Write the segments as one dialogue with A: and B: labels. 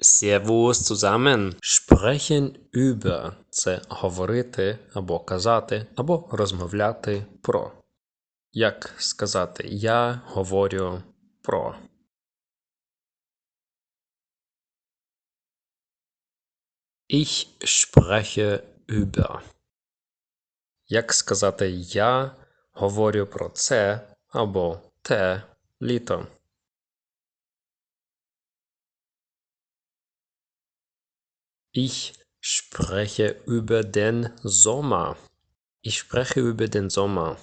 A: Servus zusammen. Sprechen über – це говорити або казати, або розмовляти про. Як сказати я говорю про. Ich spreche über. Як сказати я говорю про це або те літо. Ich spreche über den Sommer. Ich spreche über den Sommer.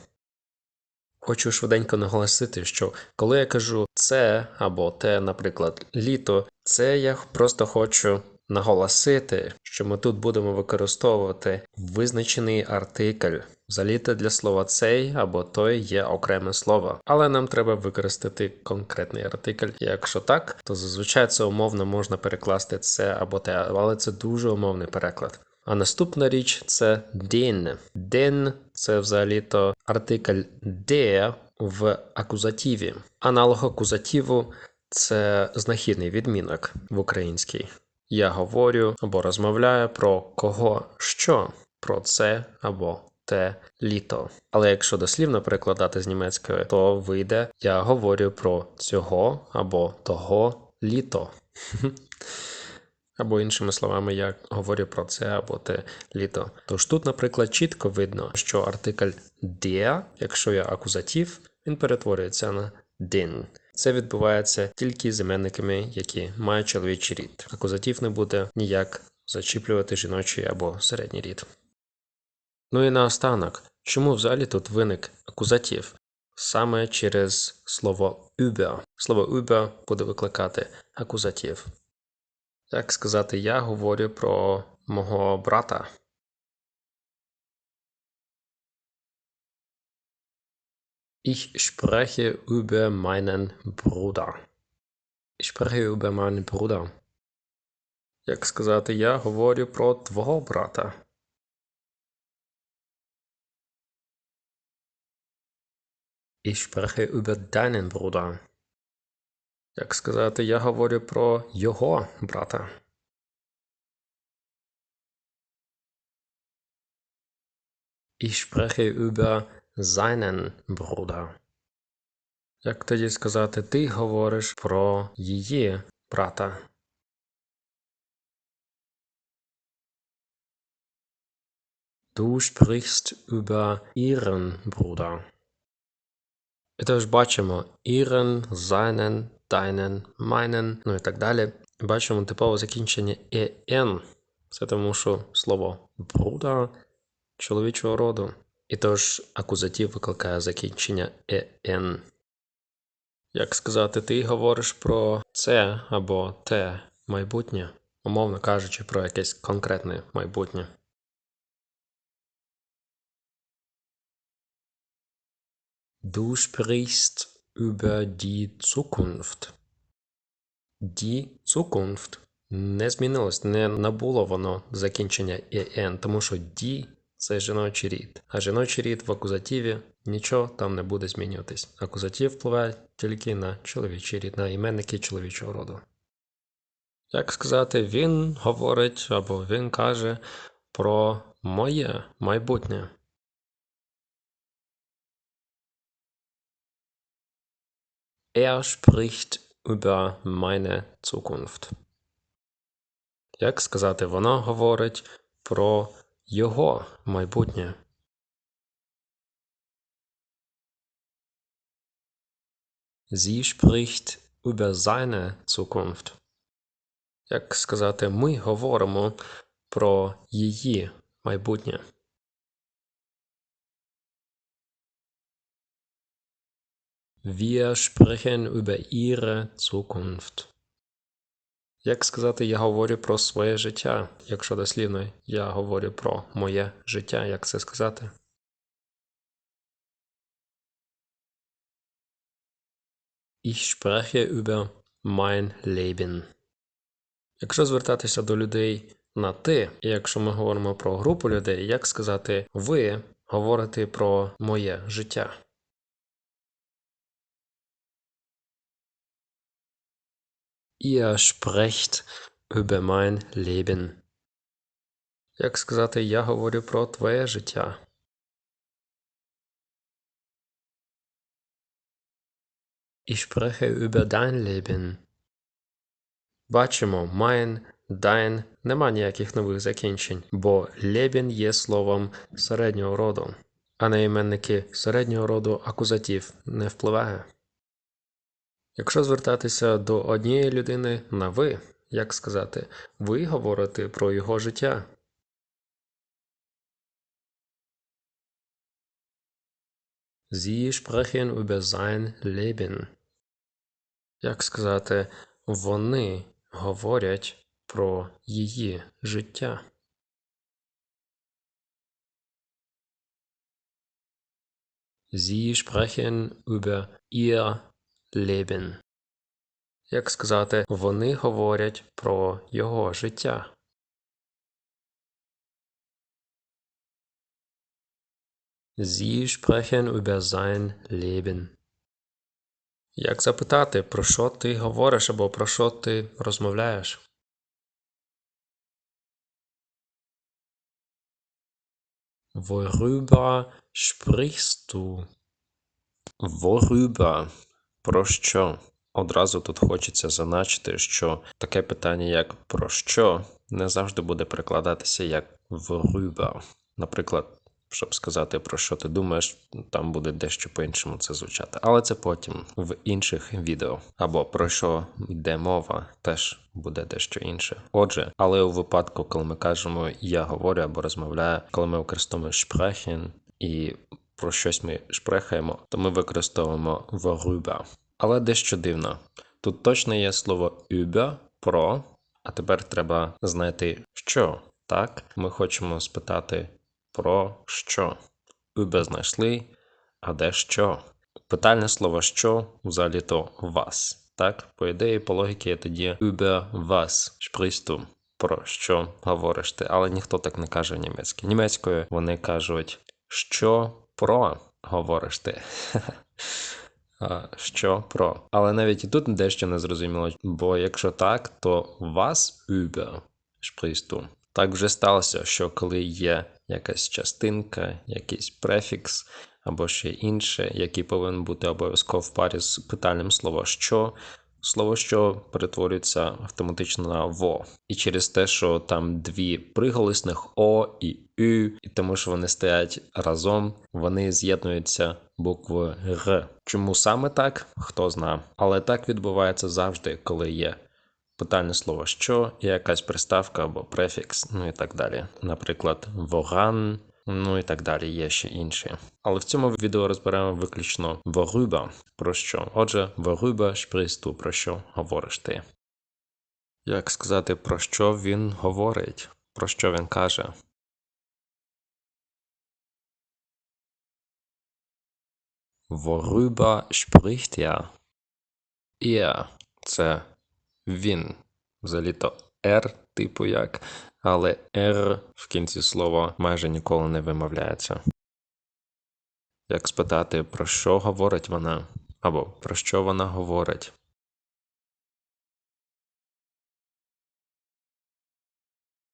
A: Хочу швиденько наголосити, що коли я кажу це або те, наприклад, літо, це я просто хочу наголосити, що ми тут будемо використовувати визначений артикль. Взагалі-то для слова цей або той є окреме слово, але нам треба використати конкретний артикль. Якщо так, то зазвичай це умовно можна перекласти це або те, але це дуже умовний переклад. А наступна річ це den. Den – це взагалі-то артикль der в акузативі. Аналог акузативу – це знахідний відмінок в українській. Я говорю або розмовляю про кого що, про це або те літо. Але якщо дослівно перекладати з німецької, то вийде я говорю про цього або того літо. Або іншими словами, я говорю про це або те літо. Тож тут, наприклад, чітко видно, що артикль der, якщо є акузатив, він перетворюється на den. Це відбувається тільки з іменниками, які мають чоловічий рід. Акузатив не буде ніяк зачіплювати жіночий або середній рід. Ну і наостанок, чому взагалі тут виник акузатив? Саме через слово über. Слово über буде викликати акузатив. Як сказати, я говорю про мого брата. Ich spreche über meinen Bruder. Ich spreche über meinen Bruder. Як сказати, я говорю про твого брата. Ich spreche über deinen Bruder. Як сказати, я говорю про його брата. Ich spreche über seinen Bruder. Як тоді сказати, ти говориш про її брата? Du sprichst über ihren Bruder. І теж бачимо ihren, seinen, deinen, meinen, ну і так далі. Бачимо типове закінчення en. Це тому, що слово бруда чоловічого роду. І тож акузатив викликає закінчення en. Як сказати, ти говориш про це або те майбутнє, умовно кажучи, про якесь конкретне майбутнє. Du sprichst über die Zukunft. Die Zukunft не змінилось, не набуло воно закінчення en, тому що die – це жіночий рід. А жіночий рід в акузативі нічого там не буде змінюватись. Акузатив впливає тільки на чоловічий рід, на іменники чоловічого роду. Як сказати, він говорить або він каже про моє майбутнє. Er spricht über meine Zukunft. Як сказати, вона говорить про його майбутнє. Sie spricht über seine Zukunft. Як сказати, ми говоримо про її майбутнє. Wir sprechen über ihre Zukunft. Як сказати, я говорю про своє життя, якщо дослівно я говорю про моє життя, як це сказати? Ich spreche über mein Leben. Якщо звертатися до людей на ти, і якщо ми говоримо про групу людей, як сказати ви говорите про моє життя? Ihr sprecht über mein Leben. Як сказати я говорю про твоє життя? Ich spreche über dein Leben. Бачимо, mein, dein нема ніяких нових закінчень, бо Leben є словом середнього роду, а на іменники середнього роду акузатив не впливає. Якщо звертатися до однієї людини на ви, як сказати, ви говорите про його життя. Sie sprechen über sein Leben. Як сказати, вони говорять про її життя. Sie sprechen über ihr Leben. Як сказати, вони говорять про його життя. Sie sprechen über sein Leben. Як запитати, про що ти говориш або про що ти розмовляєш? Worüber sprichst du? Worüber? Про що? Одразу тут хочеться зазначити, що таке питання, як про що, не завжди буде перекладатися як worüber. Наприклад, щоб сказати про що ти думаєш, там буде дещо по-іншому це звучати. Але це потім в інших відео. Або про що йде мова, теж буде дещо інше. Отже, але у випадку, коли ми кажемо я говорю або розмовляю, коли ми використовуємо sprechen і про щось ми шпрехаємо, то ми використовуємо worüber. Але дещо дивно. Тут точно є слово über, про, а тепер треба знайти що. Так, ми хочемо спитати про що. Über знайшли, а де що? Питальне слово що взагалі то вас. Так, по ідеї, по логіки є тоді über was sprichst. Про що говориш ти, але ніхто так не каже в німецькій. Німецькою вони кажуть, що про говориш ти. Що про. Але навіть і тут дещо не зрозуміло, бо якщо так, то вас über sprichst. Так вже сталося, що коли є якась частинка, якийсь префікс або ще інше, який повинен бути обов'язково в парі з питальним слово що, слово що перетворюється автоматично на во. І через те, що там дві приголосних О і Ю, і тому що вони стоять разом, вони з'єднуються буквою Р. Чому саме так? Хто знає. Але так відбувається завжди, коли є питальне слово що і якась приставка або префікс, ну і так далі. Наприклад, воган, ну і так далі, є ще інші. Але в цьому відео розберемо виключно worüber, про що. Отже, sprichst du, про що говориш ти. Як сказати, про що він говорить, про що він каже? Worüber spricht er? Er – це він. Взагалі-то R, типу як, але R в кінці слова майже ніколи не вимовляється. Як спитати, про що говорить вона, або про що вона говорить?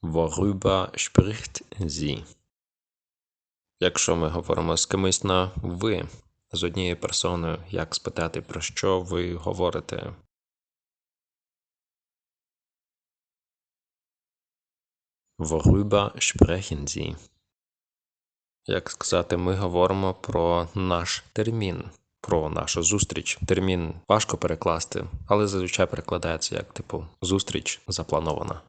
A: Worüber spricht sie? Якщо ми говоримо з кимось на ви, з однією персоною, як спитати, про що ви говорите? Worüber sprechen Sie? Як сказати, ми говоримо про наш термін, про нашу зустріч. Термін важко перекласти, але зазвичай перекладається як типу зустріч запланована.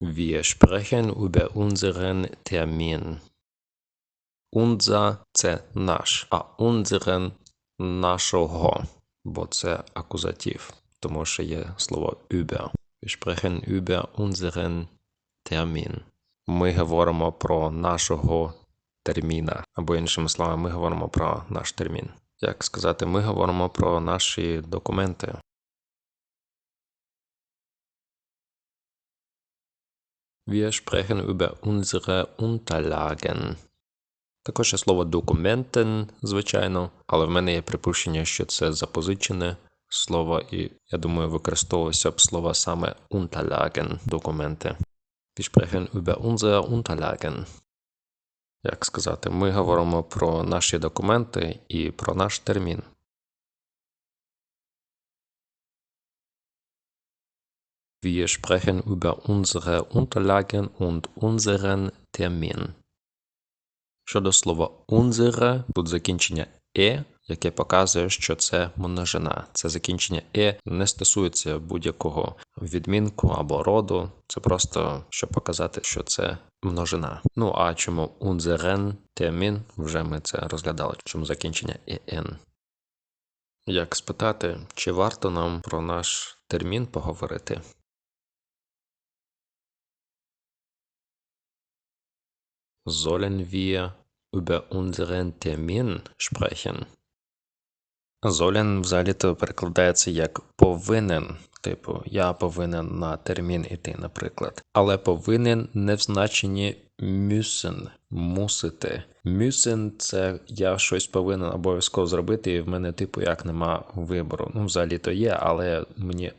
A: Wir sprechen über unseren Termin. Unser – це наш, а unseren – нашого, бо це акузатив тому що є слово über. Wir sprechen über unseren Termin. Ми говоримо про нашого терміна. Або іншими словами, ми говоримо про наш термін. Як сказати, ми говоримо про наші документи. Wir sprechen über unsere Unterlagen. Також є слово документен, звичайно, але в мене є припущення, що це запозичене слово, і я думаю, використовувалося б слово саме Unterlagen, документи. Wir sprechen über unsere Unterlagen. Як сказати, ми говоримо про наші документи і про наш термін. Wir sprechen über unsere Unterlagen und unseren Termin. Щодо слова unsere, тут закінчення е, яке показує, що це множина. Це закінчення е не стосується будь-якого відмінку або роду. Це просто щоб показати, що це множина. Ну а чому unseren термін, вже ми це розглядали, чому закінчення en. Як спитати, чи варто нам про наш термін поговорити? Sollen wir über unseren Termin sprechen? Sollen взагалі-то перекладається як повинен. Типу, я повинен на термін іти, наприклад. Але повинен не в значенні müssen, мусити. Müssen – це я щось повинен обов'язково зробити, і в мене, типу, як нема вибору. Ну, взагалі-то є, але мені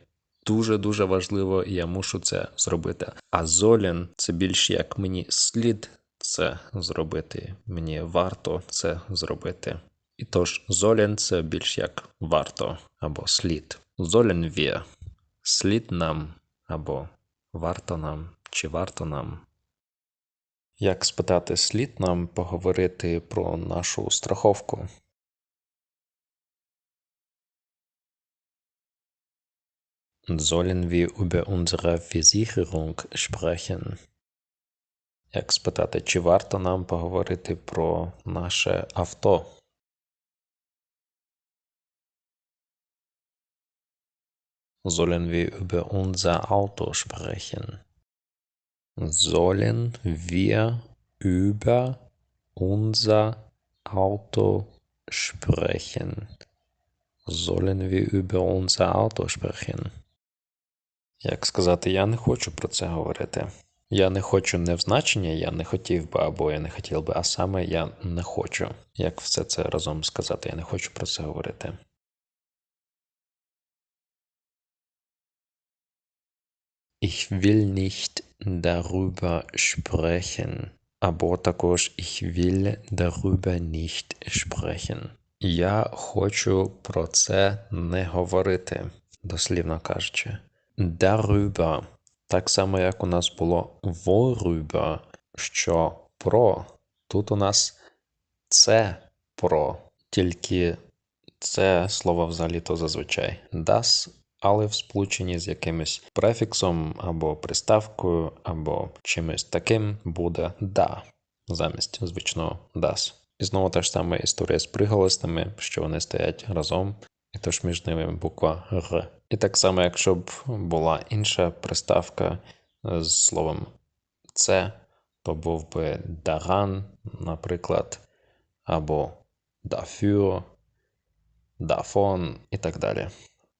A: дуже-дуже важливо, і я мушу це зробити. А золін це більш як мені слід це зробити. Мені варто це зробити. І тож золен це більш як варто або слід. Золен вє. Слід нам або варто нам чи варто нам. Як спитати слід нам поговорити про нашу страховку? Sollen wir über unsere Versicherung sprechen? Як спитати, чи варто нам поговорити про наше авто? Sollen wir über unser Auto sprechen? Sollen wir über unser Auto sprechen? Sollen wir über unser Auto sprechen? Як сказати, я не хочу про це говорити. Я не хочу не в значення, я не хотів би, або я не хотів би, а саме я не хочу. Як все це разом сказати, я не хочу про це говорити. Ich will nicht darüber sprechen. Або також ich will darüber nicht sprechen. Я хочу про це не говорити, дослівно кажучи. Darüber. Так само, як у нас було worüber, що про. Тут у нас це про. Тільки це слово взагалі-то зазвичай das але в сполученні з якимось префіксом або приставкою, або чимось таким буде да замість звичного das. І знову та ж сама історія з приголосними, що вони стоять разом, і тож між ними буква Р. І так само, якщо б була інша приставка з словом це, то був би daran, наприклад, або dafür, davon і так далі.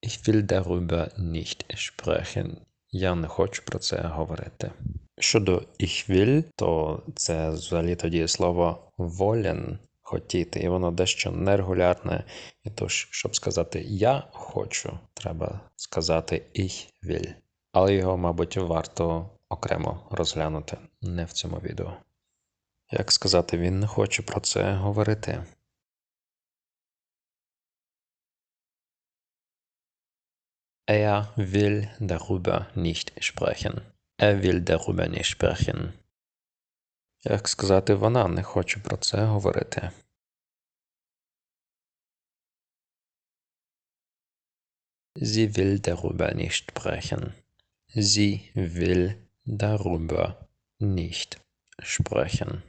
A: Ich will darüber nicht sprechen. Я не хочу про це говорити. Щодо ich will, то це взагалі тоді слово wollen хотіти, і воно дещо нерегулярне. І тож, щоб сказати я хочу, треба сказати ich will. Але його, мабуть, варто окремо розглянути не в цьому відео. Як сказати, він не хоче про це говорити. Er will darüber nicht sprechen. Er will darüber nicht sprechen. Як сказати, вона не хоче про це говорити. Sie will darüber nicht sprechen. Sie will darüber nicht sprechen.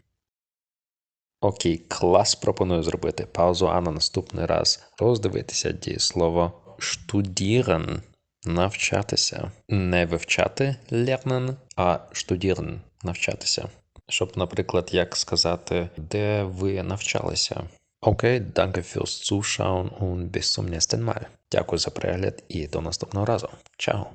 A: Окей, клас пропоную зробити паузу, а на наступний раз роздивитися дієслово studieren Навчатися. Не вивчати lernen, а studieren навчатися. Щоб, наприклад, як сказати, де ви навчалися. Окей, danke fürs Zuschauen und bis zum nächsten Mal. Дякую за перегляд і до наступного разу. Чао!